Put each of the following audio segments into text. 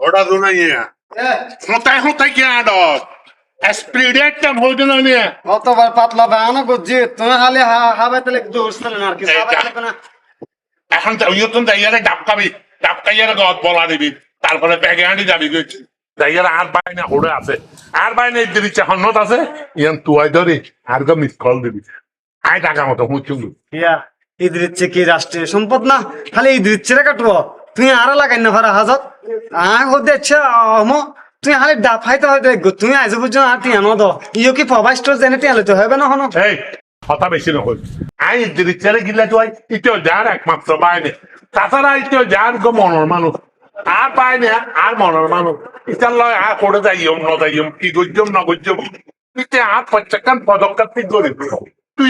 ওটা তো নাই হতাই হতাই কে না পাতলা তুমি খালি হাবে আর কি হাবে ইয়ে গদ বলা দিবি তারপরে আনি যাবি আর আছে। আর আছে ইয়ান তুয়াই ধরি আর গো মিস কল দিবি। আয় টাকা মতো হুঁচুং ইয়া ইদ্রিচ্ছে কি রাষ্ট্রীয় সম্পদ না? খালি ইদ্রিচ্ছে রে কাটবো। তুই আরও লাগাই না ভাড়া হাজত আয় হতে ইচ্ছা অমো তুই খালি ডাব খাইতে হয় দেখো তুমি আজ পর্যন্ত আর টিয়া নদ ইও কি পবাই স্টোর জেনে টিয়া লইতে হবে না হনো? এই, কথা বেশি নকল। আই ইদ্দির ইচ্ছারে গিলা তুই ইতিও যার একমাত্র বাইনে তাছাড়া ইতিও যার গো মনের মানুষ। আর বাইনে আর মনের মানুষ। ইতার লয় আর করে যাইম ন যাইম কি গজ্জম ন গজ্জম ইতে আর প্রত্যেকটা পদক্ষেপ ঠিক করে তুই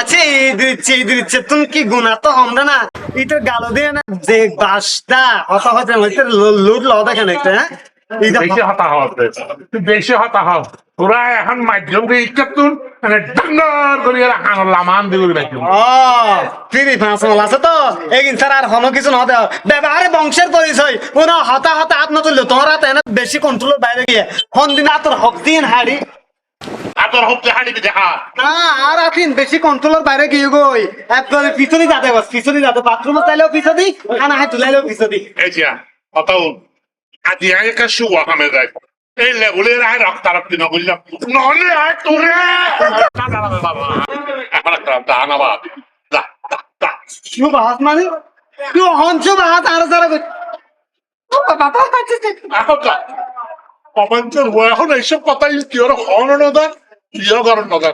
আচ্ছা ইদ্রিচ্ছে ইদ্রিচ্ছে তুমি কি গুণা তো হমরা না? ইতো গালো দিয়ে না যে বাসটা হতা হতে হইতে লুট ল দেখেন একটা হ্যাঁ? বেশি হতা হতে বেশি হতা হ তোরা এখন মাধ্যম দিয়ে ইচ্ছা তুন মানে ডাঙ্গর করে হান লামান দিব মাধ্যম ও ফিরি ফাঁস মাল আছে তো। এগিন স্যার আর হনো কিছু নহতে ব্যবহারে বংশের পরিচয়। পুরো হতা হতা হাত না তুললো বেশি কন্ট্রোলের বাইরে গিয়ে। ফোন দিন আর তোর হক দিন হাড়ি? আতর হতে হাড়ি দেখা না আর আফিন বেশি কন্ট্রোলের বাইরে গিয়ে গই একবারে পিছনে যাতে বাস পিছনে যাতে বাথরুমে চাইলেও পিছদি খানা হাই তুলাইলেও পিছদি এই যে কথা আজি আয় শুয়া কামে যায় এই লেগুলের আয় রক্তারক্তি নগরিলাম নহলে আয় তোরে এখন একটা দানাবা যা যা যা শুভ হাত মানে তুই হন হাত আর যারা বাবা বাবা অপঞ্চর এখন এইসব কথা কি ওর হন নদা ইয়ে করেন নদা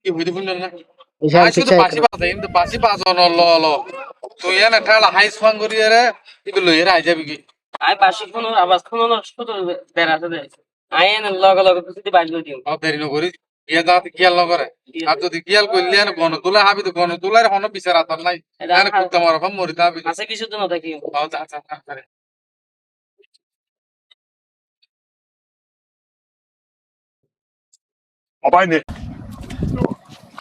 কি হইতে বললেন না আই শুধু বাসি বাজে কিন্তু বাসি বাজো ন ল ল তুই এনে ঠালা হাইস ফান করি রে ইবে লই রে আই কি? আই বাসি ফোন আওয়াজ ফোন শুধু বেড়াতে দেয় আই এনে লগে লগে পিছিয়ে বাজলো দিও। আও দেরি ন করি ইয়া যাতে কিয়াল ন আর যদি কিয়াল গণ তোলা হাবি তো গণ তোলার হন বিচার আতর নাই। কুত্তা মারা আছে কিছু দেখি। আও যা অবাই নে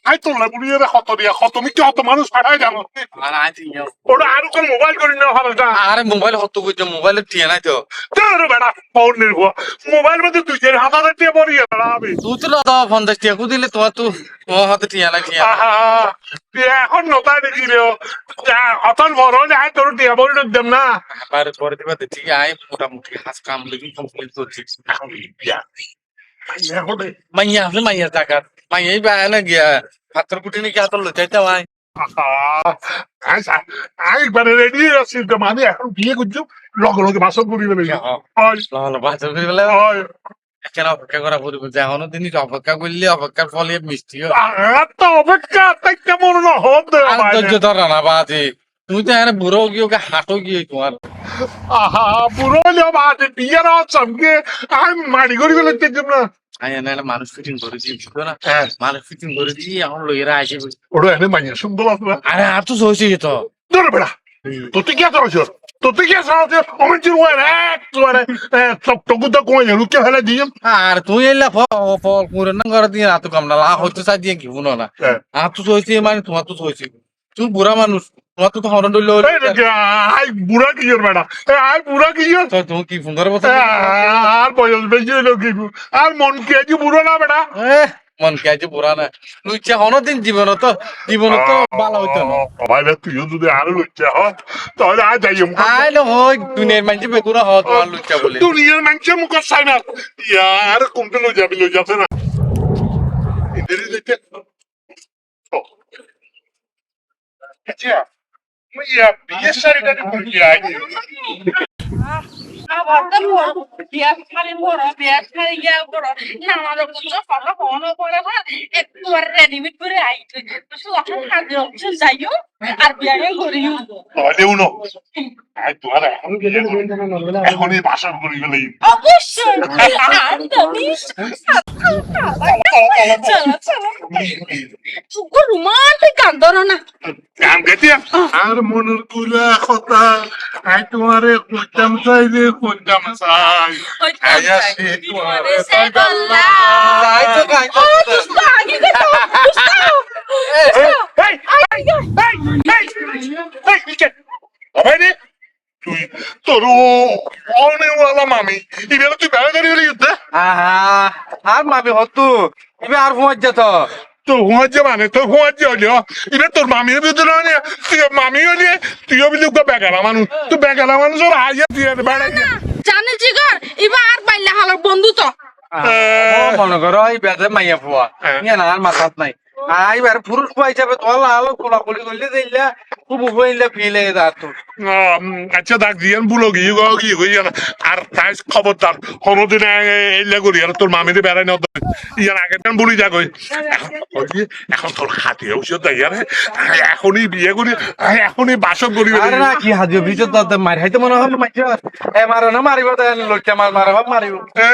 আই তোর লেগুলিয়ে কত দিয়া কত মি কি অত মানুষ পাঠাই জানো আর আই তিন ওটা আর কোন মোবাইল করি না হবে না আরে মোবাইল হত কইতে মোবাইল টিয়া নাই তো। তোর বেটা ফোন নির্ভ মোবাইল মধ্যে তুই যে হাত হাতে পড়ি না আমি। তুই তো না দাও ফোন টিয়া কু তো হাতে টিয়া নাই টিয়া আহা তুই এখন নতাই দেখি রে অতন বড় হলে আয় তোর টিয়া না। বাইরে পরে দিবা ঠিক আই মোটামুটি হাস কাম লাগি কমপ্লিট করছি মাইয়া আপনি মাইয়া টাকার মাইয়াই বা না গিয়া। কুটি নাকি হাতর লইতে ভাই একবারে রেডি আছি তো মানে এখন বিয়ে করছ লগে লগে বাসন করি বলে বাথর করি বলে অপেক্ষা করা পড়বে যে এখনও দিন অপেক্ষা করলে অপেক্ষার ফলে মিষ্টি অপেক্ষা তাই কেমন না হবে ধরা না বাজে তুমি তো এখানে বুড়ো গিয়ে ওকে হাঁটো গিয়ে তোমার। আহা বুড়ো হলে বাদে বিয়ে না চমকে আমি মাড়ি করি বলে দেখলাম না আমি মানুষ ফিটিং বুঝছ না? হ্যাঁ। মানুষ ফিটিং করেছি এখন লইয়েরা আসে ওটা এনে মাইয়া সুন্দর আছে না? আরে আর তো হয়েছে তো। ধরে বেড়া। তো তুই কি আছে হয়েছ তো তুই কি আছে হয়েছ চির ওয়ার এক তোয়ার টক টক তো কোন লুকে ফেলে দিম আর তুই এলা ফল করে না করে দিয়ে রাত কাম না লাভ হচ্ছে চাই দিয়ে কি শুনো না? হ্যাঁ। আর তো হয়েছে মানে তোমার তো হয়েছে। তুমি বুড়া মানুষ। তোমার তো হরণ দেখি, আই বুড়া কি এর বেড়া আই বুড়া কি? তুমি কি সুন্দর কথা আর বয়স বেশি হইল কি আর মন কি আজ বুড়ো না এ, মন কে আছে বুড়া না? লুইছে দিন জীবন তো জীবন তো ভালো হইতো না। ভাই তুইও যদি আরও লুচ্চা হ তাহলে আজ যাইম আই নো হই দুনিয়ার মানুষ বেগুনা হওয়া তোমার লুচ্চা বলে। দুনিয়ার মানুষের মুখ চাই না ইয়ার কমতে লই যাবি লই যাচ্ছে না। এদের দেখতে আচ্ছা ইয়া বিয়ে শাড়িটা কোন কি আই আবার বিয়া খালি বড় বিয়া খালি গিয়া বড় নানা রকম তো ফটো ফোন করে না একটু রেডিমেড করে আইতে যাইও বিয়ারে তাহলে উনো। তোমার এখন এখন এই বাসন করি গেলে অবশ্যই। আর তুমি চলো চলো। রোমান্টিক গান ধরো না কাম গেতিয়া আর মনের কুলা কথা আই তোমারে কইতাম চাই রে কইতাম চাই। ওই আই তোমারে সে গল্লা তাই তো গাই তো ও দুষ্ট আগে গেছো দুষ্ট এই তোর অনেওয়ালা মামি। এবার তুই বেড়া দাঁড়িয়ে গেলি ইউতে। আহা আর মাবি হতু ইবে আর ফোন যেত তোর হুঁয়াচ্ছে মানে? তোর হুঁয়াচ্ছে হলিও এবার তোর মামিও ভিতরে হলি। তুই মামি হলি তুইও বিলি বেগালা মানুষ। তুই বেগালা মানুষ ওর আইয়া তুই বেড়াই জানি জিগর এবার আর পাইলে হালার বন্ধু তো। মনে করো এই বেদে মাইয়া ফুয়া হ্যাঁ। নিয়ে না আর মাথাত নাই। আইবার পুরুষ হিসাবে তোলা আলো কোলা কোলি করলে দিলে খুব হইলে ফিলে দাঁত তোর আচ্ছা দেখ দিয়ান বুলো গিয়ে গো গিয়ে গই আর তাই খবরদার কোনোদিন এইলা করি আর তোর মামিরে বেড়াই না ইয়ার আগে দিন বলি যা কই এখন তোর হাতে ওষুধ তাই ইয়ারে। এখনই বিয়ে করি এখনই বাসক করি আরে না কি দাঁত মার হাইতে মনে হয় মাইছে এ মারো না মারিব তাই লোকটা মার মারো মারিব। কে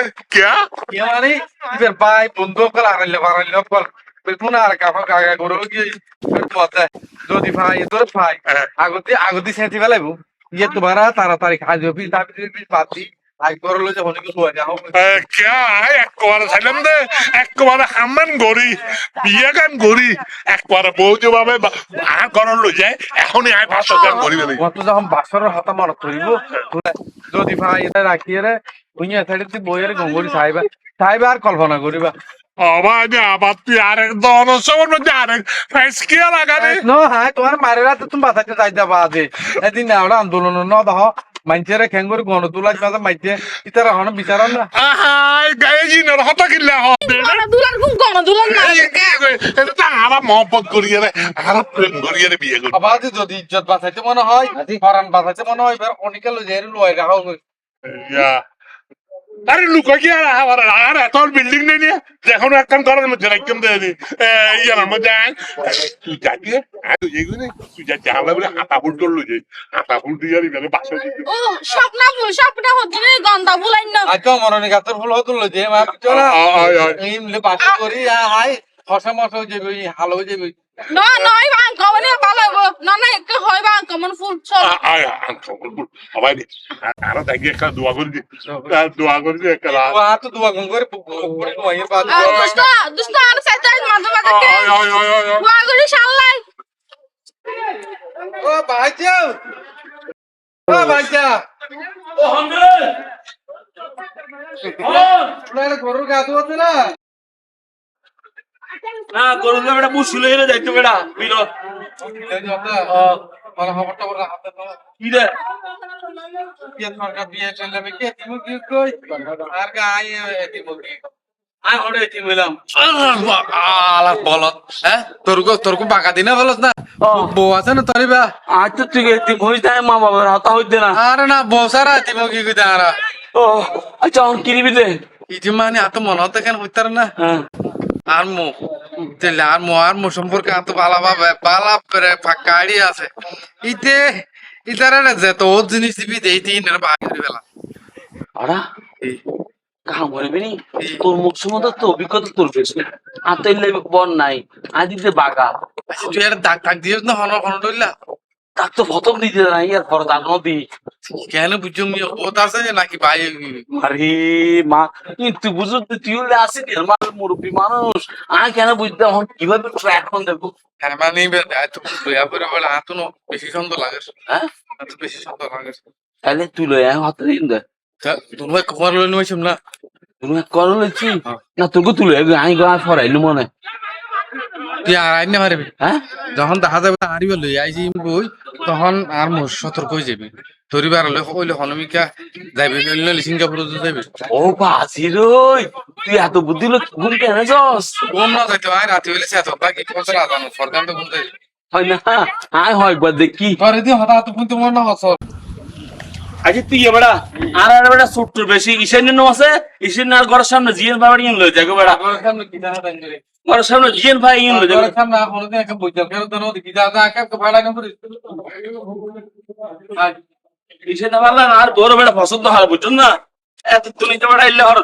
কি মানে? ইবের ভাই বন্ধু কল বাড়াইলে কল। বেলকুন কাফা কাগা করো কি পথে যদি ভাই তোর ভাই। আগতি আগতি সেঁতি ফেলাইবো ইয়ে তোমারা তাড়াতাড়ি খাজো পিস দাবি পিস দে বৌদি করিব যদি ভাই এটা রাখিয়ে বুঝিয়ে সাইডে তুই বইয়ের গঙ্গরি সাইবা সাইবা আর কল্পনা করিবা। আবার আবার তুই আরেক দন সবার মধ্যে আরেক লাগানে নো হ্যাঁ তোমার মারে রাতে তুমি বাঁচাতে যাইতে বাদে এদিন আমরা আন্দোলন ন দহ মানুষের খেঙ্গুর গণ তুলা মাঝে মাইতে ইতারা হন বিচার না। আহাই গায়ে জিনের হতা কিল্লা হবে গণদুলার খুব গণদুলার না। এটা তো আরা মহব্বত করিয়ে রে আরা প্রেম করিয়ে রে বিয়ে করি আবার যদি ইজ্জত বাঁচাইতে মনে হয় হরান বাঁচাইতে মনে হয় এবার অনেকে লই যাই লই রাখা ইয়া। আরে লুকা কি আর আবার? আর এত বিল্ডিং নেই নিয়ে? যখন একখান করার মধ্যে রাখতাম দে। ইয়ার মধ্যে আয়। তুই যাকে তুই যেগুলো তুই যা জানলা বলে হাতা ফুল তোর লই যাই হাতা ফুল দিয়ে আর এবারে বাসা দিতে ও স্বপ্ন স্বপ্ন হচ্ছে গন্ধা বুলাই না। তো মরণে গাতের ফুল হতো যাই মা চলা। আয় আয় এই বাস করি হাই ফসা মশা হয়ে যাবে। হাল হয়ে যাবে না নয় বাং কমনে ভালো না না একটু হয় বাং কমন ফুল চল। আয় আয় সবাই আরা দেখি একটা দোয়া করে দি। দোয়া করে দি একটা ও হাত তো দুয়া গঙ্গ করে পড়ে নয় বাদ আর দুষ্ট দুষ্ট আর সাইতে মাঝে মাঝে কে? আয় আয় আয় আয় গুয়া করে শাল্লাই ও ভাইজা ও ভাইজা ও হন্ডে তোরা গরুর গাছ হচ্ছে না? না গরু না বেটা যাইতো বেটা মানে কি কে কি আর বলত। হ্যাঁ তোর গো তোর কো বাকা দিনা বলত না? ও। বউ আছে না তোর বা আজ তো তুই এটি ভইস নাই মা বাবার হাতা হইতে না। আরে না বউ সারা এটি মুখি কই দাঁড়া ও আচ্ছা কিনিবি দে। ইটি মানে এত মন হতে কেন হইতার না? হ্যাঁ আর মো তেলে আর মো আর মো সম্পর্কে এত ভাবে করে আছে। ইতে ইতারে না যে তো জিনিস দিবি দেই তিন ভাগ করে ফেলা আড়া করবি নি? তোর মুখ সম্বন্ধে তো অভিজ্ঞতা তোর বন নাই আদিতে বাগা আচ্ছা তুই আর দাগ দাগ না হন হন ডইলা তার তো প্রথম দিতে নাই আর পরে দাগ নদী কেন বুঝুম ওত আছে নাকি ভাই আরে মা তুই তুই বুঝো তুই তুই হলে আসি মা মুরব্বী মানুষ। আমি কেন বুঝতাম এখন কীভাবে কোন দেখব? হ্যাঁ মানে করে বলে হাত বেশি সুন্দর লাগে। হ্যাঁ? বেশি সুন্দর লাগে। তাহলে তুই লয় আমি হাতে দিন দে। তুমি খবর লই না? তুমি কর লইছি? না তোকে তুলে আমি গাঁ ফরাইলু মনে তুই আর আইন না পারবি হ্যাঁ? যখন দেখা যাবে হারিব লই আইছি বই তখন আর মোর সতর্ক হয়ে যাবি তোরই বার হলে হইলে হনমিকা যাইবে হইলে সিঙ্গাপুর যাইবে। ও বাজি রই তুই এত বুদ্ধি লোক ঘুম কেন যাস? ওম না যাইতে হয় রাতে হইলে সে তো বাকি ফরদান তো গুনতে হয় না আয় হয় একবার দেখি। পরে দি হঠাৎ তো কিন্তু মন না হসল আচ্ছা তুই এবারা আর আর বেটা ছোট্ট বেশি আছে? ঈশান্য আর ঘরের সামনে ভাই ইন লই যাগো বেটা সামনে কি এত তো ইল্লে হর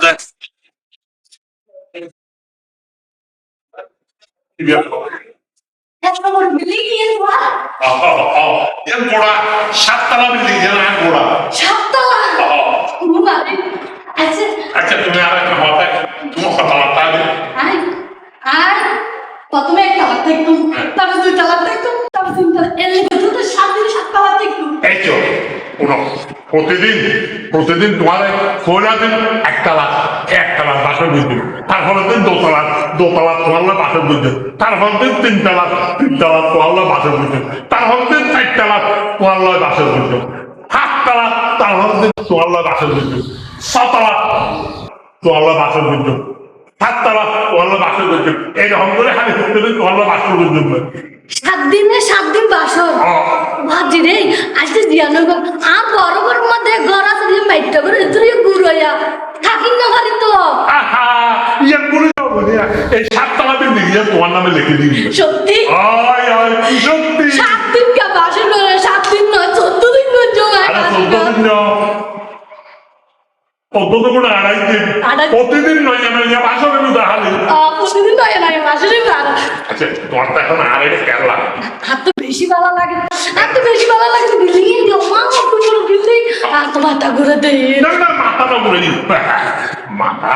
সাততলা বিল্ডিং সাততলা? আচ্ছা তুমি আর একটা হতা তুমি হতা মাতা আই আই প্রথমে একটা হাত দেখতাম তারপর দুইটা হাত দেখতাম তারপর তিনটা এর লেগে দুটো সাত দিন সাতটা হাত দেখতাম এই তো উনো প্রতিদিন প্রতিদিন তোমার পয়লা দিন একতলা একতলা বাসর বুঝবে তারপরের দিন দোতলা দোতলা তোমার বাসর বুঝবে তারপরের দিন তিনতলা তিনতলা তোমার বাসর বুঝবে তারপরের দিন চারতলা তোমার বাসর বুঝবে সাততলা তারপরের দিন তোমার বাসর বুঝবে ছতলা তোমার বাসর বুঝবে সাততলা তোমার বাসর বুঝবে এইরকম করে খালি তোমার বাসর বুঝবে সাত দিনে সাত দিন বাসর? ভাবছি রে আজকে জিয়ানোর ঘর আর বড় ঘর মধ্যে ঘর আছে দিয়ে মাইটটা করে তুই গুড়াইয়া থাকি না পারি তো আহা ইয়ে করে যাব না। এই সাততলা দিন দিয়ে তোমার নামে লিখে দিবি। সত্যি? আয় আয় সত্যি। সাত দিন কে বাসর করে সাত দিন নয় চোদ্দ দিন পর্যন্ত আরে চোদ্দ দিন না। চোদ্দ তো কোনো আড়াই দিন। প্রতিদিন নয় আমি নু দেখালি প্রতিদিন নয় না বাসরে আচ্ছা তোমার তো এখন কেরলা আর তো বেশি ভালো লাগে আর তো বেশি ভালো লাগে বিল্ডিং এ দিও মা বড় বিল্ডিং। আর তো মাথা ঘুরে দেয় না না মাথা না ঘুরে দিই মাথা।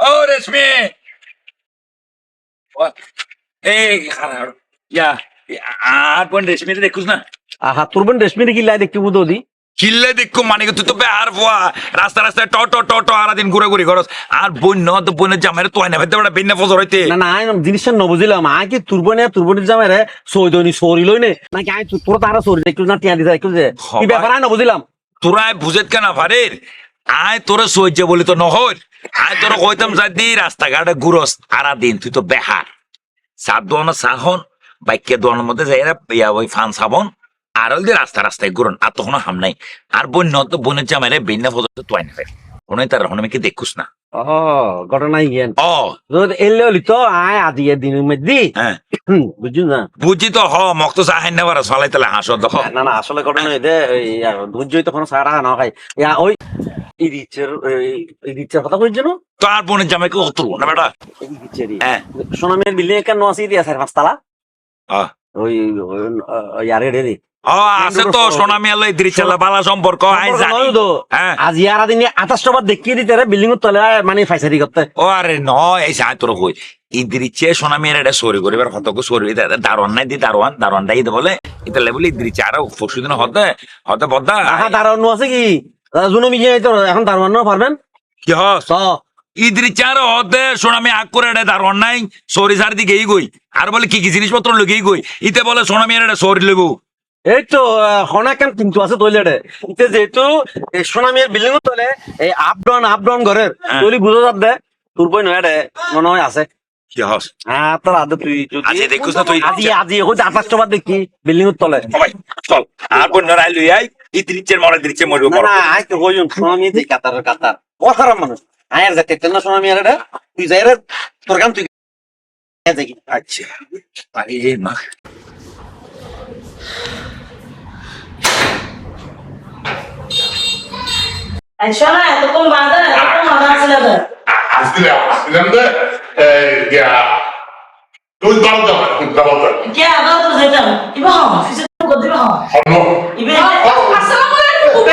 ও রেশমি এই ইয়া আর বোন রেশমিরে দেখুস না আহা তোর বোন রেশমির কি লাই দেখতে বুঝো দি কিল্লে দেখো মানে তুই তো বেহার পোয়া রাস্তা রাস্তায় ট ট ট ট আরা দিন ঘুরে ঘুরে করস আর বোন ন তো বোনের জামাইরে তো আইনা পারে বেন্না ফজর হইতে না না জিনিসটা নবুঝিলাম আই কি তোর বোনে তোর বোনের জামাই রে সৈদনি সরি লই নে নাকি আই তোর তারা সরি দেখু না টিয়া দিতে যে কি। ব্যাপার আই নবুঝিলাম তোরা বুঝেত কেনা পারের আয় তোরা সহ্য বলি তো নহর আয় তোর কইতাম যাই রাস্তাঘাটে ঘুরস আরা দিন তুই তো বেহার। সাত দোয়ানো সাহন বাইকে দোয়ানোর মধ্যে যাই ইয়া ওই ফান সাবন, আর ওই রাস্তা রাস্তায় ঘুরন, আর তখন হাম নাই। আর বন্য ন তো বনের জামাইরে বিন্যা ফজর তো আইনা ফেল কোনো তার হনমে কি দেখুস না? ঘটনা ইয়েন। এলে হলি তো আয় আজি দিনের মধ্যে হ্যাঁ বুঝু না? বুঝি তো হ মক্ত চাহেন না বারা চলাই তাহলে হাসো দেখ না না আসলে ঘটনা এটা ধৈর্যই তখন সারা না খাই ইয়া ওই ইরিচের ইরিচের কথা কইছ না? তো আর বোনের জামাইকে অত না বেটা? ইরিচের হ্যাঁ সোনামের বিল্ডিং কেন আছে দিয়া চার পাঁচতলা ওই ইয়ারে রে আছে তো সোনামি আল্লাহ দৃশ্যাল্লাহ বালা সম্পর্ক আই জানি। আজি আর দিন আঠাশ বার দেখিয়ে দিতে রে বিল্ডিং এর তলে মানে ফাইসারি করতে ও আরে ন এই সাই তোর কই ইদ্রিচে সোনামি এটা সরি করিবার হতকে সরি দারোয়ান নাই দি দারোয়ান দারোয়ান দাই বলে। এটা লেবলি ইদ্রিচে আর পরশু দিন হতে হতে বদ্দা আহা দারোয়ান আছে কি? জুনো এখন দারোয়ান পারবেন কি হস চ। ইদ্রিচে আর হতে সোনামি আগ করে এটা দারোয়ান নাই সরি সার দিকে এই গই আর বলে কি কি জিনিসপত্র লগেই গই ইতে বলে সোনামি এটা সরি লেবু। এই তো হনা কেন কিন্তু আছে ইতে যেহেতু সোনামিয়ার বিল্ডিং তলে এই আপ ডাউন আপ ডাউন ঘরের হ্যাঁ। তৈলি বুঝো যাব দে তোর বই নয় রে মনে হয় আছে। তোর তোর দেখি আচ্ছা আরে মা শোনা এতক্ষণ বাঁধা এতক্ষণ বাঁধা আসলে তো। আসছিলাম আসছিলাম যে তুই দল যাও দল যাও কে আবার তো যেতাম ইবা ফিসে তো গদি হম ইবে আসসালামু আলাইকুম।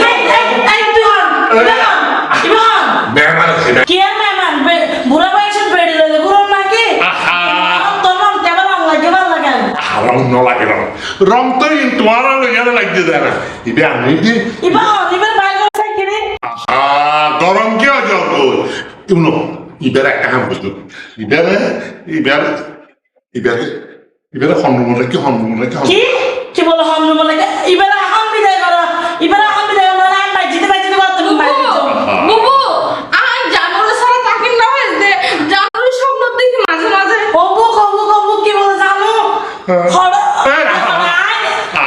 এই এই এই তুই হম ইবে হম ইবে হম মেহমান ছিল কে মেহমান? বুড়া বয়সে বেড়ে লইলে বুড়ো নাকি আহা। তোর নাম লাগে ভালো লাগে। রং ন লাগে রং। রং তো তোমার ইবে আমি ইবা হম ইবে বাইরে থাকে রে আহ, গরম কি হয় জল ইউনো ইবের একটা হাম বুঝলো। ইবেরে ইবের ইবের ইবেরে হনুমনে কি হনুমনে কি? কি কি বলে হম রে বলে ইবে হম বিদায় করো। ইবে হম বিদায় করো আমি বাইজিতে বাইজিতে করতে বাইরে বুবু আর জানুয়ারি সারা তাকিন না হয় যে জানুয়ারি স্বপ্ন দেখি মাঝে মাঝে। কবু কবু কবু কি বলে জানো? খড় এই,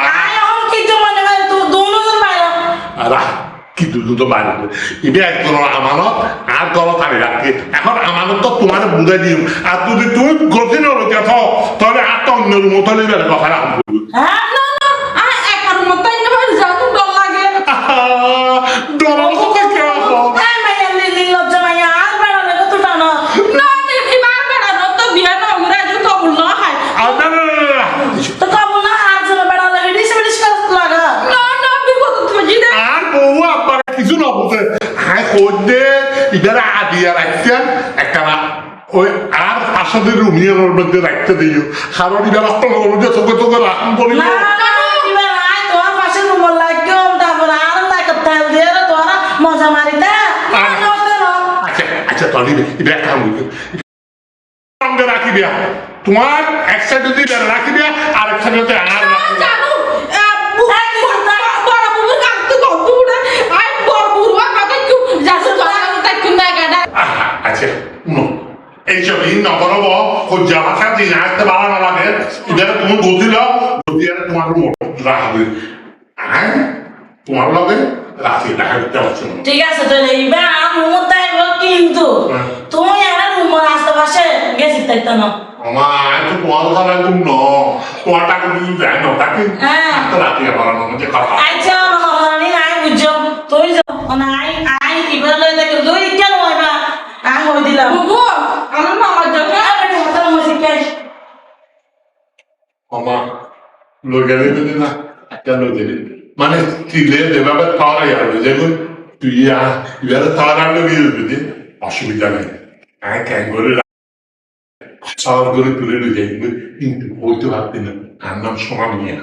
আয়। হম কিছু মনে হয় তো দোনো জন বাইরে। আর কি দুধু তো বাইরে ইবে একজন আমানত আর আমি রাখি। এখন আমানত তো তোমার বুঝে দিও আর যদি তুমি গতি নলতে থাও, তাহলে আর তো অন্য মতো তো কথা রাখব হ্যাঁ না না আর একার মতো ইন্না হয় জানু ডর লাগে ইদারা আদিয়া রাখতে একটা ওই আসাদের রুমিয়ানোর মধ্যে রাখতে দিও। কারণ ইদারা আপনার মধ্যে চোখে চোখে রাখুন মজা মারিতে না আচ্ছা আচ্ছা এটা কাম দিয়া তোমার এক সাইডে দিয়া আর এক সাইডে আর দিয়া। জানো বড় বুবুর কাম তো কত উড়ে আই বড় বুবুর কাছে কি যাচ্ছে তোরা তাই কোন জায়গাটা আহা, আচ্ছা শুনো এইসব এই নবরব হজ্জা ভাষা দিন আসতে ভালো না লাগে তুমি বুঝিল বুঝিয়ে তোমার রাখবে হ্যাঁ তোমার লগে রাখি পারছ ঠিক আছে রুমত কিন্তু তুমি আর রুমের আশেপাশে গেছি তাই তো না। আমার তো তোমার দ্বারা তুমি ন তোমার টাকা তুমি দেয় না তাকে হ্যাঁ। রাখতে পারানোর মধ্যে কথা। আচ্ছা হরানি আই বুঝছ? তুই না আই আই এবার লই দেখো দুই কেন দিলাম। বুবু আমার মামার জন্য আমি না একটা লোকে মানে তিলে তারা যেমন তুই ইয়ার তারা অসুবিধা নেই। হ্যাঁ ক্যাং করে করে তুলে নিয়ে যাইবে কিন্তু বলতে পারতি না তার নাম সোনা নিয়ে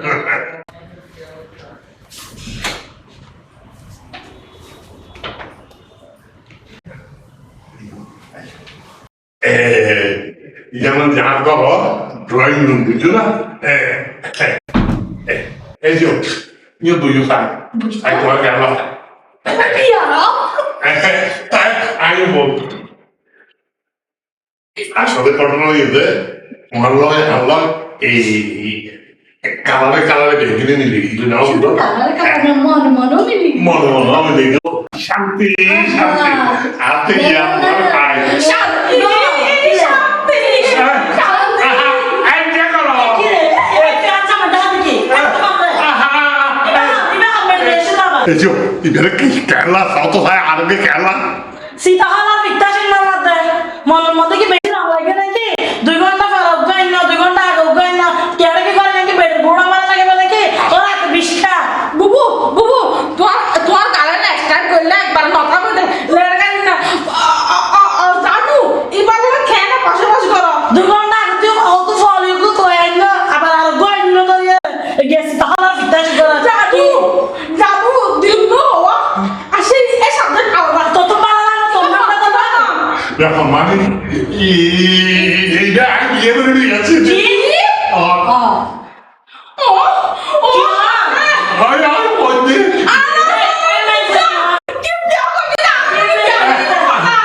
যেমন ঘর ড্রয়িং রুম বুঝছ না? এই যে নিয়ে বুঝো সাই সাই তোমার গেল আর তাই আমি বল। আসলে ঘটনা হয়েছে তোমার লয় আল্লাহ এই কালারে কালারে বেগুনে নিলে এগুলো নাও কালার মন আমি দেখো। শান্তি শান্তি। হাতে গিয়ে আমার শান্তি এই যে করো এই যে ইধারে কি কেরলা সাউথ হয় আরবে কেরলা সীতাহারা পিতা সিংহ মধ্যে মনের মধ্যে কি বেশি না লাগে নাকি দুই ঘণ্টা পর অজ্ঞান না দুই ঘণ্টা আগে অজ্ঞান না কেড়ে কি করে নাকি বেড বুড়া মারা লাগে বলে কি তোর এত বিষ্ঠা বুবু বুবু তোমার তোমার গালের স্টার্ট করলে একবার নকা মধ্যে লেড় গান না জানু এবার তুমি খেয়ে না পাশাপাশি করো দুই ঘণ্টা আগে তুই অত ফল ইউকু তো আইন না আবার আর অজ্ঞান না তো গেছি তাহলে পিতা সিংহ জানু জানু দিন হওয়া আসে এই সামনে খাওয়া তো তো পালা না তো না তো না দেখো মানে এইটা করে নিয়ে গেছে কি ও ও হয় আর বলতে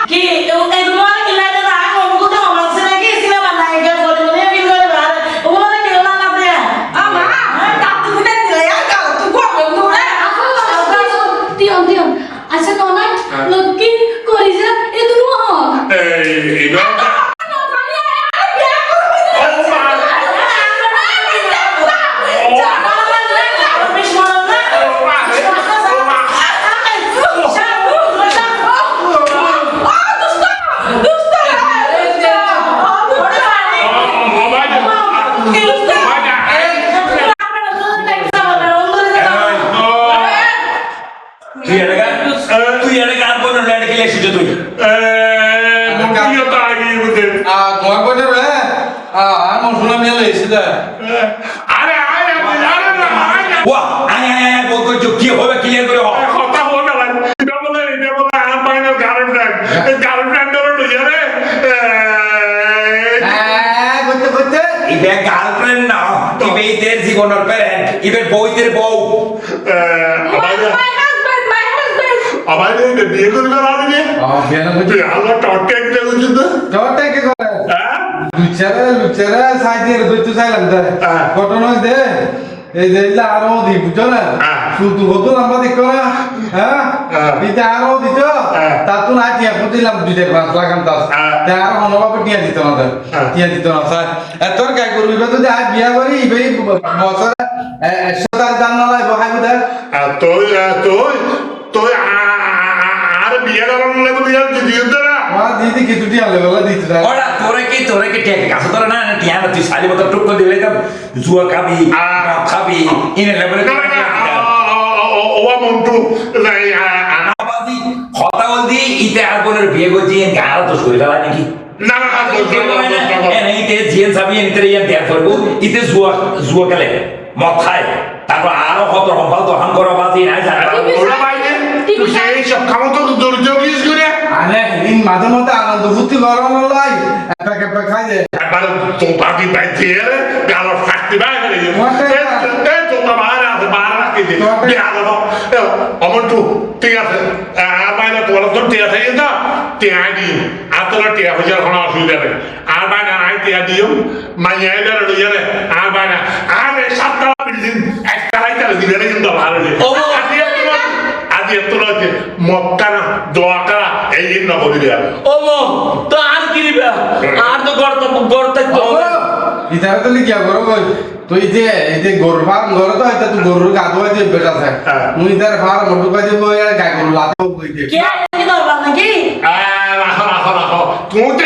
কি এই তোমার কি লাগে না অঙ্ক তো আমার সঙ্গে কি সিনেমা নায়িকা বলে বলে বিল করে বারে ওগুলো কি না না দেয়া আমা কাটু দিনে দিলে আর গাল তো গরম দূরে দিয়ম দিয়ম আচ্ছা ননা লক্ষ্মী করিছে এ তুমি হক এইটা তুই এটা গান তুই এটা গান কোন লড়কি লেছিস তুই মুখিয়তা আগে বুঝে তোমার বটে রে আর মশুলা মেলে এসেছে কই কি হবে ক্লিয়ার করে কথা না এটা বলে এটা বলে আর পাইনা গার্লফ্রেন্ড গার্লফ্রেন্ড হলো লইয়া রে হ্যাঁ। করতে করতে। ইবে গার্লফ্রেন্ড না ইবে ইদের জীবনের প্যারেন্ট ইবে বইদের বউ আবার মাই হাজবেন্ড মাই টটকে একটা বুঝছিস তো? জটে কি করে? হ্যাঁ? লুচারে লুচারে সাই দিয়ে দইতে চাইলাম দে। হ্যাঁ। ঘটনা দে। এই যে আরও দি বুঝছ না? হ্যাঁ। শুধু হতো আমরা দেখো না হ্যাঁ? হ্যাঁ। আরও দিত হ্যাঁ। তো না টিয়া দিলাম দুই পাঁচ লাখ তাস। হ্যাঁ। তা আর হনবাবে টিয়া দিত না তার হ্যাঁ। টিয়া দিত না স্যার। এত কাই করবি তো যদি আজ বিয়া করি ইবেই বছর একশো তার দাম না লাই বহাই বুঝা তুই তুই তুই করার লাগবে বিয়ে দিয়ে দে না আমার দিদি কিছু দিতে চাই ওরা তোরে কি তোরে কি টেকে কাছে তোরা না না টিয়া তুই সালি মতো টুক করে দিলে তো জুয়া খাবি আহ। খাবি ইনে লেবলে না না না মন্টু নাই আনাবাদি কথা বল দি ইতে আর বিয়ে তো নাকি? না না সাবি দেয়া করব জুয়া জুয়া খেলে মদ খায়। তারপর আরও কত রকম তো হাম করা বাজি নাই জানা। ওরা বাইরে তুই সেই সব খামো তো দরিদ্র গিয়েছ করে আরে ইন মাঝে মধ্যে আনন্দ ফুর্তি গরম লাই একটা কেপে খাই দে একবার তো বাকি বাইতে গালো ফাটতে বাইরে এই তো বাইরে আছে বাইরে রাখতে দে বিয়া দেবো অমন্টু ঠিক আছে। আর বাইরে তোমার তো টিয়া থাকে না টিয়া দিও আর তোরা টিয়া হয়ে কোনো অসুবিধা নেই। আর বাইরে আই টিয়া দিও। মাইয়া এলে রইয়া রে আর বাইরে আর সাতটা বিল্ডিং একটা লাইটা দিলে কিন্তু ভালো নেই আদি এত মক্কা না দোয়া করা না দেয়া। ও মো তো আর কি দিবে? আর তো গর্ত গর্ত ইতারে তো লিখিয়া করো কই তুই যে এই যে গরু ফার্ম ঘরে তো এটা তুই গরুর গা ধোয়া দিয়ে বেটা থাক হ্যাঁ। মুই তার ফার্ম মটু কাজে বই আর গাই গরু লাতো কই দে কে কি দরবার নাকি? রাখো রাখো রাখো। তুই তো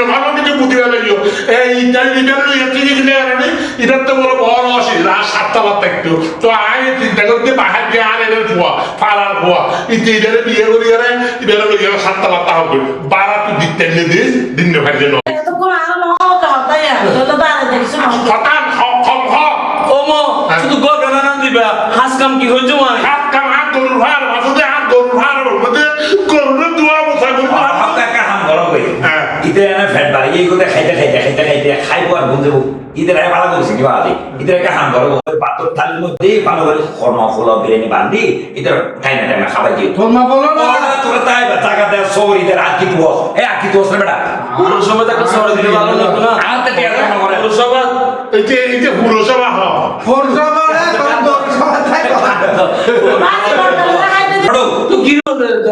অন্য ভালো কিছু বুঝিয়ে লাগিও এই ইত্যাদি দিবেন এতে দিলে আরে এটা তো বড় বড় অসুবিধা আর সাতটা বার্তা একটু তো আই চিন্তা করতে বাহার গিয়ে আর এদের ভুয়া ফালার ভুয়া ইতে এদের বিয়ে করি আরে এদের লইয়া সাতটা বার্তা হবে বারা তুই দিতে নিয়ে দিস দিন ভাই যেন এতক্ষণ আর মহা কথা তাই তো দাঁড়িয়ে দেখিস হঠাৎ খম খম খম ও মো শুধু গড় না দিবে হাস কাম কি হইছো মানে হাত কাম হাত গরুর ভার মাসুদে হাত গরুর ভার মধ্যে গরুর দুয়া বসা গরুর ভার হাম কাকা হাম গরম ইতে এনে ফেট বাড়ি এই খাইতে খাইতে খাইতে খাইতে খাইবো আর বুঝে ইতে রায় ভালো করছে কিবা আজি। ইতে একটা হাম করো পাতর থালির মধ্যে ভালো করে কর্ম ফুল বিরিয়ানি বান্ধি খাই না? খাবার বলো তোরা তাই বা টাকা দেয় এ আকি তুও বেটা? পুরসভা তাকে সরে দিতে ভালো লাগতো না আর তো টিয়া কাম করে পুরসভা এই যে এই যে পুরসভা হ ফোন সবা রে তোর দর সবা থাক বড় তো কি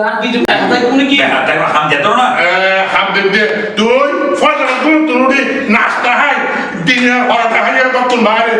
আর কিছু দেখা কোন কি? তাই হাম যেত না। হাম দেখতে তুই ফজর তুই তুই নাস্তা হাই দিনে হরটা হাই কত বাইরে